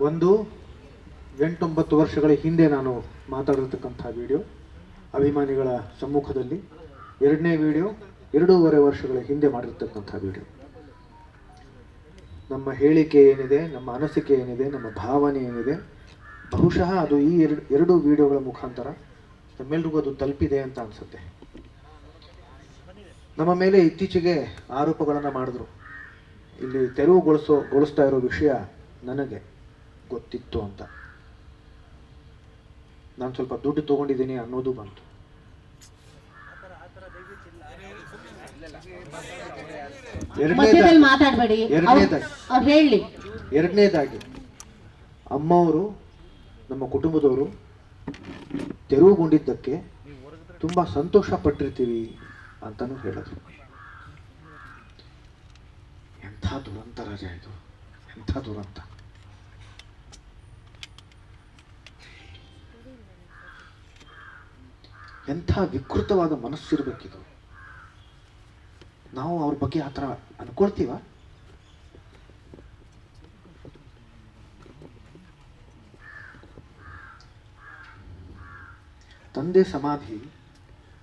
ಒಂದು ಎಂಟೊಂಬತ್ತು ವರ್ಷಗಳ ಹಿಂದೆ ನಾನು ಮಾತಾಡಿರ್ತಕ್ಕಂಥ ವಿಡಿಯೋ, ಅಭಿಮಾನಿಗಳ ಸಮ್ಮುಖದಲ್ಲಿ. ಎರಡನೇ ವಿಡಿಯೋ ಎರಡೂವರೆ ವರ್ಷಗಳ ಹಿಂದೆ ಮಾಡಿರ್ತಕ್ಕಂಥ ವಿಡಿಯೋ. ನಮ್ಮ ಹೇಳಿಕೆ ಏನಿದೆ, ನಮ್ಮ ಅನಿಸಿಕೆ ಏನಿದೆ, ನಮ್ಮ ಭಾವನೆ ಏನಿದೆ, ಬಹುಶಃ ಅದು ಈ ಎರಡು ಎರಡು ವಿಡಿಯೋಗಳ ಮುಖಾಂತರ ನಮ್ಮೆಲ್ರಿಗೂ ಅದು ತಲುಪಿದೆ ಅಂತ ಅನಿಸುತ್ತೆ. ನಮ್ಮ ಮೇಲೆ ಇತ್ತೀಚೆಗೆ ಆರೋಪಗಳನ್ನು ಮಾಡಿದ್ರು. ಇಲ್ಲಿ ತೆರವುಗೊಳಿಸೋ, ಗೊಳಿಸ್ತಾ ಇರೋ ವಿಷಯ ನನಗೆ. ಗೊತ್ತಿತ್ತು ಅಂತ. ನಾನು ಸ್ವಲ್ಪ ದುಡ್ಡು ತಗೊಂಡಿದ್ದೀನಿ ಅನ್ನೋದು ಬಂತು. ಎರಡನೇದಾಗಿ ಮಾತಾಡ್ಬೇಡಿ. ಎರಡನೇದಾಗಿ ಅವ್ರು ಹೇಳಿ. ಎರಡನೇದಾಗಿ ಅಮ್ಮವರು ನಮ್ಮ ಕುಟುಂಬದವರು ತೆರವುಗೊಂಡಿದ್ದಕ್ಕೆ ತುಂಬ ಸಂತೋಷ ಪಟ್ಟಿರ್ತೀವಿ ಅಂತಲೂ ಹೇಳಿದ್ರು ಎಂಥ ದುರಂತ ರಾಜ ಇದು. ಎಂಥ ದುರಂತ. ಎಂಥ ವಿಕೃತವಾದ ಮನಸ್ಸಿರ್ಬೇಕಿದು ನಾವು ಅವ್ರ ಬಗ್ಗೆ ಆ ಥರ ಅನ್ಕೊಳ್ತೀವ? ತಂದೆ ಸಮಾಧಿ,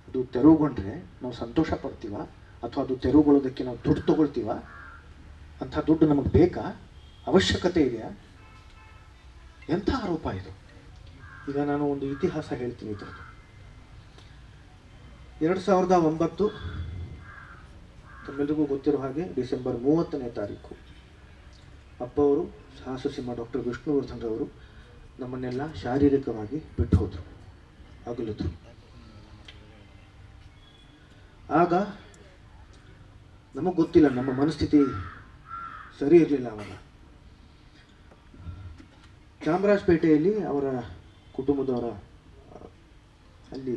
ಅದು ತೆರವುಗೊಂಡ್ರೆ ನಾವು ಸಂತೋಷ ಪಡ್ತೀವ? ಅಥವಾ ಅದು ತೆರವುಗೊಳ್ಳೋದಕ್ಕೆ ನಾವು ದುಡ್ಡು ತಗೊಳ್ತೀವ? ಅಂಥ ದುಡ್ಡು ನಮಗೆ ಬೇಕಾ? ಅವಶ್ಯಕತೆ ಇದೆಯಾ? ಎಂಥ ಆರೋಪ ಇದು? ಈಗ ನಾನು ಒಂದು ಇತಿಹಾಸ ಹೇಳ್ತೀನಿ ಇದ್ರದ್ದು. ಎರಡು ಸಾವಿರದ ಒಂಬತ್ತು ತಮ್ಮೆಲ್ಲರಿಗೂ ಗೊತ್ತಿರೋ ಹಾಗೆ ಡಿಸೆಂಬರ್ ಮೂವತ್ತನೇ ತಾರೀಕು ಅಪ್ಪ ಅವರು ಸಾಹಸಸಿಂಹ ಡಾಕ್ಟರ್ ವಿಷ್ಣುವರ್ಧನ್ ರವರು ನಮ್ಮನ್ನೆಲ್ಲ ಶಾರೀರಿಕವಾಗಿ ಬಿಟ್ಟು ಹೋದರು, ಅಗಲಿದ್ರು. ಆಗ ನಮಗೆ ಗೊತ್ತಿಲ್ಲ, ನಮ್ಮ ಮನಸ್ಥಿತಿ ಸರಿ ಇರಲಿಲ್ಲ ಅವಾಗ. ಚಾಮರಾಜಪೇಟೆಯಲ್ಲಿ ಅವರ ಕುಟುಂಬದವರ, ಅಲ್ಲಿ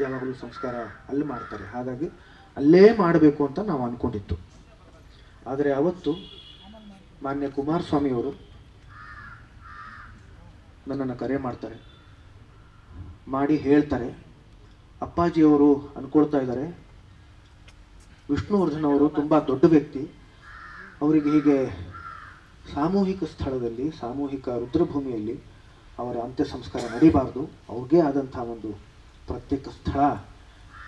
ಯಾವಾಗಲೂ ಸಂಸ್ಕಾರ ಅಲ್ಲಿ ಮಾಡ್ತಾರೆ. ಹಾಗಾಗಿ ಅಲ್ಲೇ ಮಾಡಬೇಕು ಅಂತ ನಾವು ಅಂದ್ಕೊಂಡಿತ್ತು ಆದರೆ ಅವತ್ತು ಮಾನ್ಯ ಕುಮಾರಸ್ವಾಮಿಯವರು ನನ್ನನ್ನು ಕರೆ ಮಾಡ್ತಾರೆ. ಮಾಡಿ ಹೇಳ್ತಾರೆ. ಅಪ್ಪಾಜಿಯವರು ಅಂದ್ಕೊಳ್ತಾ ಇದ್ದಾರೆ. ವಿಷ್ಣುವರ್ಧನ್ ಅವರು ತುಂಬ ದೊಡ್ಡ ವ್ಯಕ್ತಿ. ಅವರಿಗೆ ಹೀಗೆ ಸಾಮೂಹಿಕ ಸ್ಥಳದಲ್ಲಿ, ಸಾಮೂಹಿಕ ರುದ್ರಭೂಮಿಯಲ್ಲಿ ಅವರ ಅಂತ್ಯ ಸಂಸ್ಕಾರ ನಡೀಬಾರ್ದು. ಅವ್ರಿಗೇ ಆದಂಥ ಒಂದು ಪ್ರತ್ಯೇಕ ಸ್ಥಳ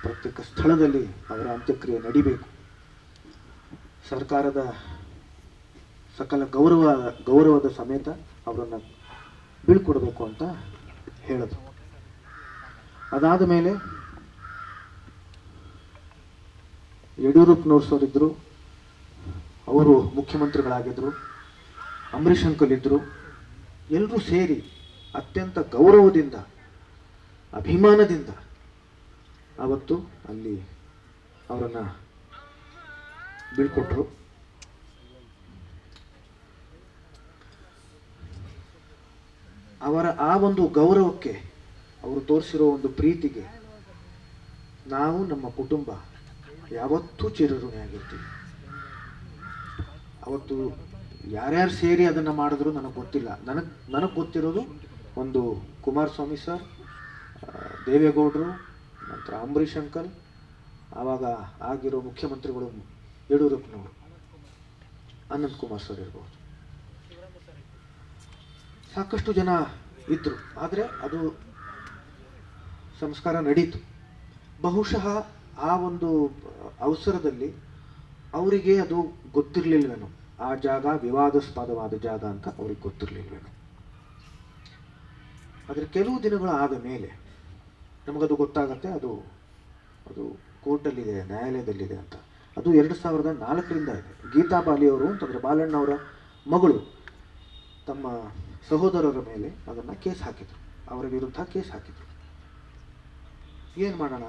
ಪ್ರತ್ಯೇಕ ಸ್ಥಳದಲ್ಲಿ ಅವರ ಅಂತ್ಯಕ್ರಿಯೆ ನಡಿಬೇಕು. ಸರ್ಕಾರದ ಸಕಲ ಗೌರವ, ಗೌರವದ ಸಮೇತ ಅವರನ್ನು ಬೀಳ್ಕೊಡ್ಬೇಕು ಅಂತ ಹೇಳಿದ್ರು ಅದಾದ ಮೇಲೆ ಯಡಿಯೂರಪ್ಪನವ್ರು ಸರ್ ಇದ್ರು ಅವರು ಮುಖ್ಯಮಂತ್ರಿಗಳಾಗಿದ್ದರು ಅಂಬರೀಷ್ ಅಂಕಲ್ ಇದ್ದರು ಎಲ್ಲರೂ ಸೇರಿ ಅತ್ಯಂತ ಗೌರವದಿಂದ ಅಭಿಮಾನದಿಂದ. ಅವತ್ತು ಅಲ್ಲಿ ಅವರನ್ನು ಬೀಳ್ಕೊಟ್ರು. ಅವರ ಆ ಒಂದು ಗೌರವಕ್ಕೆ ಅವರು ತೋರಿಸಿರೋ ಒಂದು ಪ್ರೀತಿಗೆ ನಾವು ನಮ್ಮ ಕುಟುಂಬ ಯಾವತ್ತೂ ಚಿರಋಣಿಯಾಗಿರ್ತೀವಿ ಅವತ್ತು ಯಾರ್ಯಾರು ಸೇರಿ ಅದನ್ನು ಮಾಡಿದ್ರು ನನಗೆ ಗೊತ್ತಿಲ್ಲ. ನನಗೆ ನನಗೆ ಗೊತ್ತಿರೋದು ಒಂದು ಕುಮಾರಸ್ವಾಮಿ ಸರ್ ದೇವೇಗೌಡರು, ನಂತರ ಅಂಬರೀಷ್ ಅಂಕಲ್ ಆವಾಗ ಆಗಿರೋ ಮುಖ್ಯಮಂತ್ರಿಗಳು ಯಡಿಯೂರಪ್ಪನವರು, ಅನಂತ್ ಕುಮಾರ್ ಸರ್ ಇರ್ಬೋದು. ಸಾಕಷ್ಟು ಜನ ಇದ್ದರು ಆದರೆ ಅದು ಸಂಸ್ಕಾರ ನಡೀತು. ಬಹುಶಃ ಆ ಒಂದು ಅವಸರದಲ್ಲಿ ಅವರಿಗೆ ಅದು ಗೊತ್ತಿರಲಿಲ್ವೇನೋ, ಆ ಜಾಗ ವಿವಾದಾಸ್ಪದವಾದ ಜಾಗ ಅಂತ ಅವ್ರಿಗೆ ಗೊತ್ತಿರಲಿಲ್ವೇನೋ. ಆದರೆ ಕೆಲವು ದಿನಗಳು ಆದ ಮೇಲೆ ನಮಗದು ಗೊತ್ತಾಗತ್ತೆ, ಅದು ಅದು ಕೋರ್ಟಲ್ಲಿದೆ, ನ್ಯಾಯಾಲಯದಲ್ಲಿದೆ ಅಂತ. ಅದು ಎರಡು ಸಾವಿರದ ನಾಲ್ಕರಿಂದ ಇದೆ. ಗೀತಾ ಬಾಲಿಯವರು ಅಂತಂದರೆ ಬಾಲಣ್ಣವರ ಮಗಳು ತಮ್ಮ ಸಹೋದರರ ಮೇಲೆ ಅದನ್ನು ಕೇಸ್ ಹಾಕಿದರು. ಅವರ ವಿರುದ್ಧ ಕೇಸ್ ಹಾಕಿದರು. ಏನು ಮಾಡೋಣ?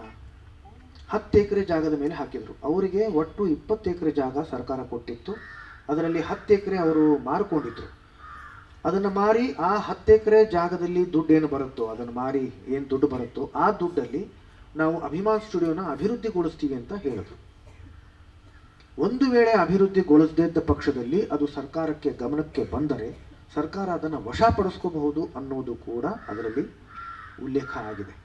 ಹತ್ತು ಎಕರೆ ಜಾಗದ ಮೇಲೆ ಹಾಕಿದರು. ಅವರಿಗೆ ಒಟ್ಟು ಇಪ್ಪತ್ತು ಎಕರೆ ಜಾಗ ಸರ್ಕಾರ ಕೊಟ್ಟಿತ್ತು. ಅದರಲ್ಲಿ ಹತ್ತು ಎಕರೆ ಅವರು ಮಾರ್ಕೊಂಡಿದ್ರು. ಅದನ್ನು ಮಾರಿ ಆ ಹತ್ತು ಎಕರೆ ಜಾಗದಲ್ಲಿ ದುಡ್ಡೇನು ಬರುತ್ತೋ, ಅದನ್ನು ಮಾರಿ ಏನು ದುಡ್ಡು ಬರುತ್ತೋ, ಆ ದುಡ್ಡಲ್ಲಿ ನಾವು ಅಭಿಮಾನ್ ಸ್ಟುಡಿಯೋನ ಅಭಿವೃದ್ಧಿಗೊಳಿಸ್ತೀವಿ ಅಂತ ಹೇಳಿದ್ರು. ಒಂದು ವೇಳೆ ಅಭಿವೃದ್ಧಿಗೊಳಿಸದೇ ಇದ್ದ ಪಕ್ಷದಲ್ಲಿ ಅದು ಸರ್ಕಾರಕ್ಕೆ ಗಮನಕ್ಕೆ ಬಂದರೆ ಸರ್ಕಾರ ಅದನ್ನು ವಶಪಡಿಸ್ಕೋಬಹುದು ಅನ್ನೋದು ಕೂಡ ಅದರಲ್ಲಿ ಉಲ್ಲೇಖ ಆಗಿದೆ.